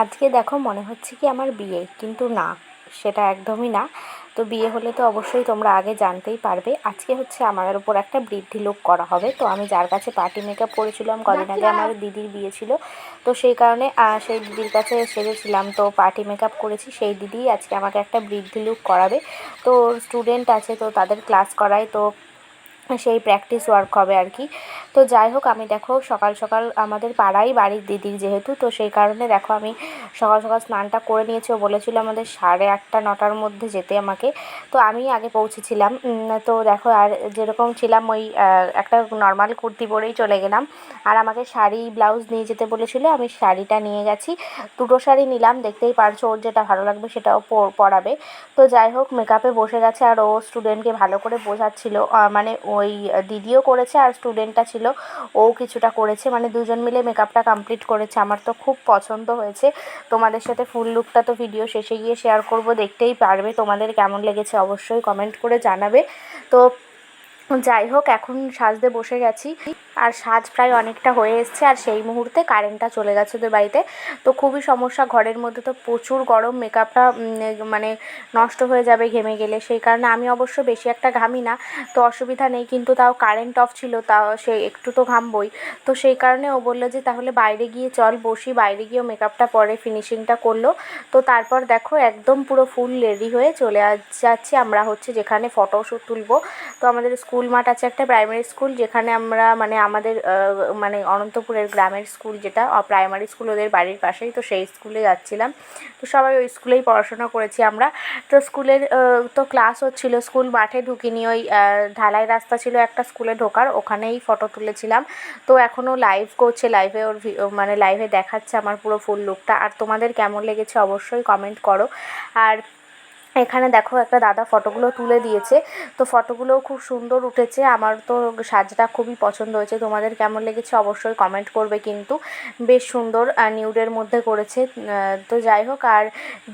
আজকে দেখো মনে হচ্ছে কি আমার বিয়ে কিন্তু না সেটা একদমই না। তো বিয়ে হলে তো অবশ্যই তোমরা আগে জানতেই পারবে। আজকে হচ্ছে আমার উপর একটা বৃদ্ধি লোক করা হবে। তো আমি যার কাছে পার্টি মেকআপ করেছিলাম কদিন আগে আমার দিদির বিয়ে ছিল। তো সেই কারণে সেই দিদির কাছে সেরেছিলাম তো পার্টি মেকআপ করেছি সেই দিদি আজকে আমাকে একটা বৃদ্ধি লুক করাবে। তো স্টুডেন্ট আছে তো তাদের ক্লাস করায়। তো সেই প্র্যাকটিস ওয়ার্ক হবে আর কি। তো যাই হোক, আমি দেখো সকাল সকাল আমাদের পাড়াই বাড়ির দিদির যেহেতু, তো সেই কারণে দেখো আমি সকাল সকাল স্নানটা করে নিয়েছি। ও বলেছিল আমাদের সাড়ে আটটা, নটার মধ্যে যেতে আমাকে। তো আমি আগে পৌঁছেছিলাম। তো দেখো আর যেরকম ছিলাম ওই একটা নর্মাল কুর্তি পরেই চলে গেলাম। আর আমাকে শাড়ি ব্লাউজ নিয়ে যেতে বলেছিল, আমি শাড়িটা নিয়ে গেছি। দুটো শাড়ি নিলাম, দেখতেই পারছ ওর যেটা ভালো লাগবে সেটাও পরাবে। তো যাই হোক মেকআপে বসে গেছে আর ও স্টুডেন্টকে ভালো করে বোঝাচ্ছিল। মানে ওই দিদিও করেছে আর স্টুডেন্টটা ছিল। ও কিছুটা করেছে মানে দুজন মিলে মেকআপটা কমপ্লিট করেছে। আমার তো খুব পছন্দ হয়েছে। তোমাদের সাথে ফুল লুকটা তো ভিডিও শেষে গিয়ে শেয়ার করব, দেখতেই পারবে তোমাদের কেমন লেগেছে। অবশ্যই কমেন্ট করে জানাবে। তো যাই হোক, এখন সাজতে বসে গেছি। আর সাজ প্রায় অনেকটা হয়ে এসছে আর সেই মুহূর্তে কারেন্টটা চলে গেছে ওদের বাড়িতে। তো খুবই সমস্যা, ঘরের মধ্যে তো প্রচুর গরম মেকআপটা মানে নষ্ট হয়ে যাবে ঘেমে গেলে। সেই কারণে আমি অবশ্য বেশি একটা ঘামি না, তো অসুবিধা নেই, কিন্তু তাও কারেন্ট অফ ছিল, তাও সে একটু তো ঘামবই। তো সেই কারণে ও বলল যে, তাহলে বাইরে গিয়ে চল, বসি, বাইরে গিয়েও মেকআপটা পরে ফিনিশিংটা করল। তো তারপর দেখো একদম পুরো ফুল রেডি হয়ে চলে যাচ্ছি আমরা হচ্ছে যেখানে ফটোশ্যুট তুলবো। তো আমাদের স্কুল মাঠ আছে একটা প্রাইমারি স্কুল যেখানে আমরা মানে আমাদের মানে অনন্তপুরের গ্রামের স্কুল যেটা প্রাইমারি স্কুল ওদের বাড়ির পাশেই, তো সেই স্কুলে যাচ্ছিলাম। তো সবাই ওই স্কুলেই পড়াশোনা করেছি আমরা। তো স্কুলের তো ক্লাস হচ্ছিল, স্কুল মাঠে ঢুকিনি। ওই ঢালাই রাস্তা ছিল একটা স্কুলে ঢোকার, ওখানেই ফটো তুলেছিলাম। তো এখনও লাইভ করছে লাইভে ওর মানে লাইভে দেখাচ্ছে আমার পুরো ফুল লুকটা আর তোমাদের কেমন লেগেছে অবশ্যই কমেন্ট করো। আর এখানে দেখো একটা দাদা ফটোগুলো তুলে দিয়েছে। তো ফটোগুলোও খুব সুন্দর উঠেছে। আমার তো সাজটা খুবই পছন্দ হয়েছে। তোমাদের কেমন লেগেছে অবশ্যই কমেন্ট করবে কিন্তু। বেশ সুন্দর নিউডের মধ্যে করেছে। তো যাই হোক, আর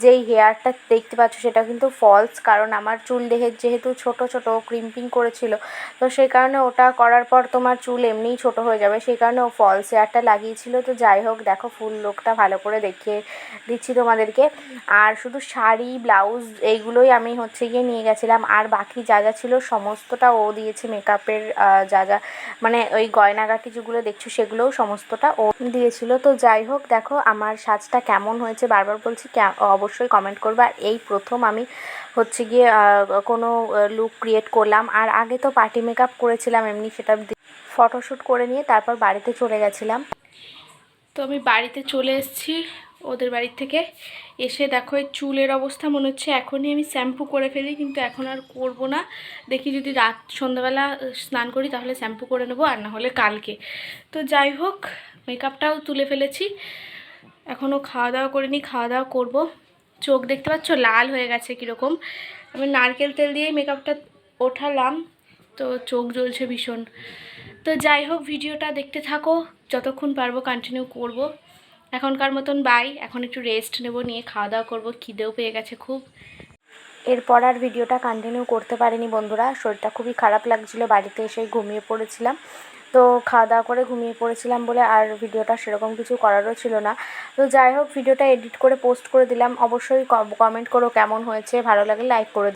যেই হেয়ারটা দেখতে পাচ্ছ সেটা কিন্তু ফলস কারণ আমার চুল দেহের যেহেতু ছোট ছোট ক্রিম্পিং করেছিল, তো সেই কারণে ওটা করার পর তোমার চুল এমনিই ছোট হয়ে যাবে। সেই কারণে ও ফলস হেয়ারটা লাগিয়েছিল। তো যাই হোক, দেখো ফুল লোকটা ভালো করে দেখিয়ে দিচ্ছি তোমাদেরকে। আর শুধু শাড়ি ব্লাউজ এইগুলোই আমি হচ্ছে গিয়ে নিয়ে গেছিলাম। আর বাকি যা যা ছিল সমস্তটা ও দিয়েছে মেকআপের যা যা মানে ওই গয়নাগাটি যেগুলো দেখছ সেগুলোও সমস্তটা ও দিয়েছিল। তো যাই হোক, দেখো আমার সাজটা কেমন হয়েছে বারবার বলছি অবশ্যই কমেন্ট করবে। আর এই প্রথম আমি হচ্ছে গিয়ে কোনো লুক ক্রিয়েট করলাম। আর আগে তো পার্টি মেকআপ করেছিলাম এমনি সেটা ফটোশ্যুট করে নিয়ে তারপর বাড়িতে চলে গেছিলাম। তো আমি বাড়িতে চলে এসেছি। ওদের বাড়ির থেকে এসে দেখো এই চুলের অবস্থা মনে হচ্ছে এখনই আমি শ্যাম্পু করে ফেলি, কিন্তু এখন আর করব না। দেখি যদি রাত সন্ধ্যাবেলা স্নান করি তাহলে শ্যাম্পু করে নেব আর না হলে কালকে। তো যাই হোক মেকআপটাও তুলে ফেলেছি। এখনও খাওয়া দাওয়া করিনি খাওয়া দাওয়া করব। চোখ দেখতে পাচ্ছ? লাল হয়ে গেছে কীরকম। আমি নারকেল তেল দিয়েই মেকআপটা ওঠালাম, তো চোখ জ্বলছে ভীষণ। তো যাই হোক, ভিডিওটা দেখতে থাকো। যতক্ষণ পারব কন্টিনিউ করব। এখনকার মতন বাই এখন একটু রেস্ট নেব, নিয়ে খাওয়া দাওয়া করব। খিদেও পেয়ে গেছে খুব। এরপর আর ভিডিওটা কন্টিনিউ করতে পারিনি বন্ধুরা। শরীরটা খুবই খারাপ লাগছিল, বাড়িতে এসে ঘুমিয়ে পড়েছিলাম। তো খাওয়া দাওয়া করে ঘুমিয়ে পড়েছিলাম বলে আর ভিডিওটা সেরকম কিছু করারও ছিল না। তো যাই হোক, ভিডিওটা এডিট করে পোস্ট করে দিলাম। অবশ্যই কমেন্ট করো কেমন হয়েছে। ভালো লাগে লাইক করে